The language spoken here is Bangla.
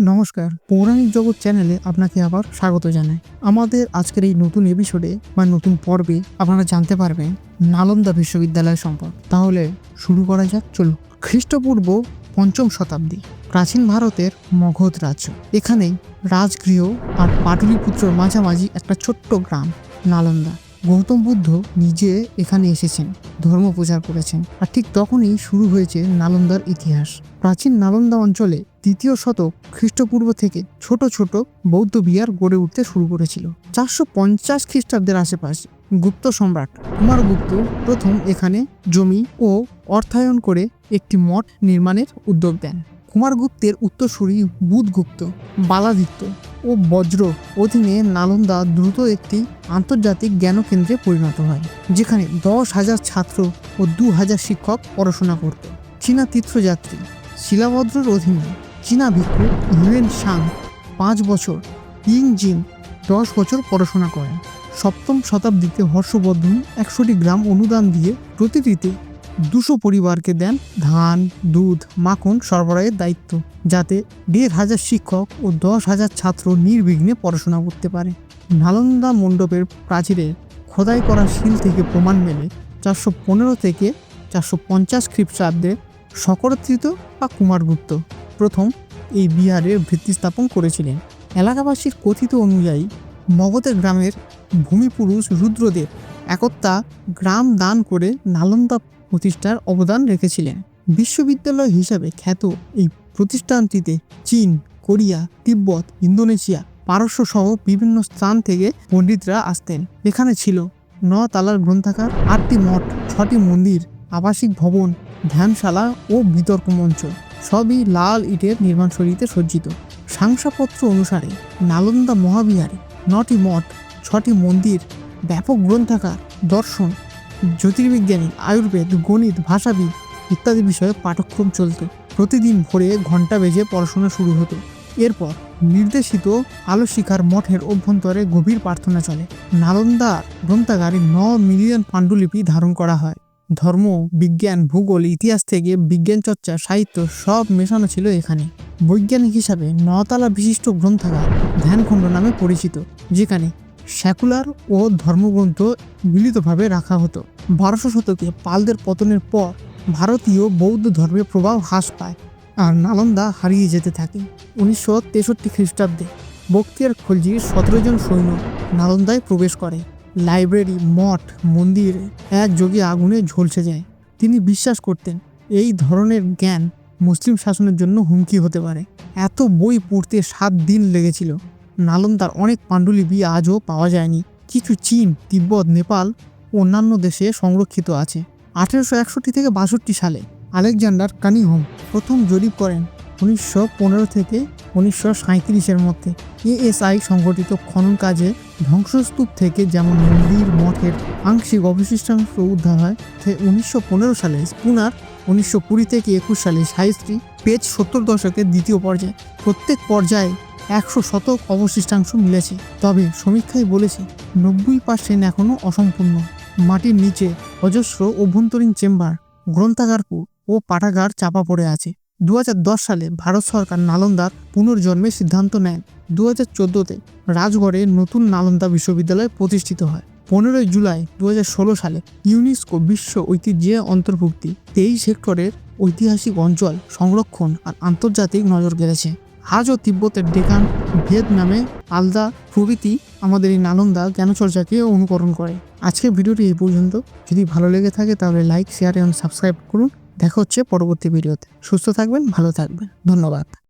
নমস্কার, পৌরাণিক জগৎ চ্যানেলে আপনাকে আবার স্বাগত জানাই। আমাদের আজকের এই নতুন এপিসোডে বা নতুন পর্বে আপনারা জানতে পারবেন নালন্দা বিশ্ববিদ্যালয় সম্পর্কে। তাহলে শুরু করা যাক, চলুন। খ্রিস্টপূর্ব পঞ্চম শতাব্দী, প্রাচীন ভারতের মগধ রাজ্য। এখানেই রাজগৃহ আর পাটলিপুত্রর মাঝামাঝি একটা ছোট্ট গ্রাম, নালন্দা। গৌতম বুদ্ধ নিজে এখানে এসেছেন ধর্ম প্রচার করেছেন। আর ঠিক তখনই শুরু হয়েছে নালন্দার ইতিহাস। প্রাচীন নালন্দা অঞ্চলে তৃতীয় শতক খ্রিস্টপূর্ব থেকে ছোট ছোট বৌদ্ধ বিহার গড়ে উঠতে শুরু করেছিল। চারশো পঞ্চাশ খ্রিস্টাব্দের আশেপাশে গুপ্ত সম্রাট কুমারগুপ্ত প্রথম এখানে জমি ও অর্থায়ন করে একটি মঠ নির্মাণের উদ্যোগ দেন। কুমারগুপ্তের উত্তরসূরি বুধগুপ্ত, বালাদিত্য ও বজ্র অধীনে নালন্দা দ্রুত একটি আন্তর্জাতিক জ্ঞানকেন্দ্রে পরিণত হয়, যেখানে দশ হাজার ছাত্র ও দু হাজার শিক্ষক পড়াশোনা করত। চীনা তীর্থযাত্রী শিলাভদ্রর অধীনে চীনা ভিক্ষু হিউয়েন সাং পাঁচ বছর ইং জিন দশ বছর পড়াশোনা করেন। সপ্তম শতাব্দীতে হর্ষবর্ধন একশোটি গ্রাম অনুদান দিয়ে প্রতিটিতে দুশো পরিবারকে দেন ধান, দুধ, মাখন সরবরাহের দায়িত্ব, যাতে দেড় হাজার শিক্ষক ও দশ হাজার ছাত্র নির্বিঘ্নে পড়াশোনা করতে পারে। নালন্দা মণ্ডপের প্রাচীরে খোদাই করা শিল থেকে প্রমাণ মেলে চারশো পনেরো থেকে চারশো পঞ্চাশ খ্রিস্টাব্দে শকরতৃত বা কুমারগুপ্ত। প্রথম এই বিহারের ভিত্তি স্থাপন করেছিলেন। এলাকাবাসীর কথিত অনুযায়ী মগধের গ্রামের ভূমিপুরুষ রুদ্রদেব একতা গ্রাম দান করে নালন্দা প্রতিষ্ঠার অবদান রেখেছিলেন। বিশ্ববিদ্যালয় হিসাবে খ্যাত এই প্রতিষ্ঠানটিতে চীন, কোরিয়া, তিব্বত, ইন্দোনেশিয়া পারস্য সহ বিভিন্ন স্থান থেকে পণ্ডিতরা আসতেন। এখানে ছিল ন তালার গ্রন্থাগার, আটটি মঠ, ছটি মন্দির, আবাসিক ভবন, ধ্যানশালা ও বিতর্ক মঞ্চ। সবই লাল ইটের নির্মাণ নির্মাণশৈলীতে সজ্জিত। শংসাপত্র অনুসারে নালন্দা মহাবিহারে নটি মঠ, ছটি মন্দির, ব্যাপক গ্রন্থাগার, দর্শন, জ্যোতির্বিজ্ঞানী, আয়ুর্বেদ, গণিত, ভাষাবিদ ইত্যাদি বিষয়ে পাঠক্রম চলত। প্রতিদিন ভোরে ঘণ্টা বেজে পড়াশোনা শুরু হতো। এরপর নির্দেশিত আলো শিখার মঠের অভ্যন্তরে গভীর প্রার্থনা চলে। নালন্দা গ্রন্থাগারে ন মিলিয়ন পাণ্ডুলিপি ধারণ করা হয়। ধর্ম, বিজ্ঞান, ভূগোল, ইতিহাস থেকে বিজ্ঞান, চর্চা, সাহিত্য সব মেশানো ছিল এখানে। বৈজ্ঞানিক হিসাবে নতলা বিশিষ্ট গ্রন্থাগার ধ্যানখণ্ড নামে পরিচিত, যেখানে সেকুলার ও ধর্মগ্রন্থ মিলিতভাবে রাখা হতো। বারোশো শতকে পালদের পতনের পর ভারতীয় বৌদ্ধ ধর্মের প্রভাব হ্রাস পায় আর নালন্দা হারিয়ে যেতে থাকে। উনিশশো তেষট্টি খ্রিস্টাব্দে বক্তিয়ার খলজির সতেরো জন সৈন্য নালন্দায় প্রবেশ করে। লাইব্রেরি, মঠ, মন্দির একযোগে আগুনে ঝলসে যায়। তিনি বিশ্বাস করতেন, এই ধরনের জ্ঞান মুসলিম শাসনের জন্য হুমকি হতে পারে। এত বই পড়তে সাত দিন লেগেছিল। নালন্দার অনেক পাণ্ডুলিপি আজও পাওয়া যায়নি। কিছু চীন, তিব্বত, নেপাল অন্যান্য দেশে সংরক্ষিত আছে। আঠেরোশো একষট্টি থেকে বাষট্টি সালে আলেকজান্ডার কানিংহোম প্রথম জরিপ করেন। উনিশশো পনেরো থেকে উনিশশো সাঁত্রিশের মধ্যে এএসআই সংগঠিত খনন কাজে ধ্বংসস্তূপ থেকে যেমন মন্দির, মঠের আংশিক অবশিষ্টাংশ উদ্ধার হয় উনিশশো পনেরো সালে স্পুনার, উনিশশো কুড়ি থেকে একুশ সালে সাইস্ত্রী পেজ সত্তর দশকের দ্বিতীয় পর্যায়ে প্রত্যেক পর্যায়ে একশো শতক অবশিষ্টাংশ মিলেছে। তবে সমীক্ষায় বলেছে, নব্বই পার্সেন্ট এখনও অসম্পূর্ণ। মাটির নিচে অজস্র অভ্যন্তরীণ চেম্বার, গ্রন্থাগারপুর ও পাঠাগার চাপা পড়ে আছে। দু হাজার দশ সালে ভারত সরকার নালন্দার পুনর্জন্মের সিদ্ধান্ত নেন দু হাজার চোদ্দোতে রাজগড়ে নতুন নালন্দা বিশ্ববিদ্যালয় প্রতিষ্ঠিত হয়। পনেরোই জুলাই দু হাজার ষোলো সালে ইউনেস্কো বিশ্ব ঐতিহ্যে অন্তর্ভুক্তি। তেইশ হেক্টরের ঐতিহাসিক অঞ্চল সংরক্ষণ আর আন্তর্জাতিক নজর কেড়েছে। আজও তিব্বতের ডেকান ভিয়েতনামে আলদা প্রভৃতি আমাদের এই নালন্দা জ্ঞানচর্চাকে অনুকরণ করে। আজকের ভিডিওটি এই পর্যন্ত। যদি ভালো লেগে থাকে তাহলে লাইক শেয়ার এবং সাবস্ক্রাইব করুন। দেখা হচ্ছে পরবর্তী ভিডিওতে। সুস্থ থাকবেন ভালো থাকবেন। ধন্যবাদ।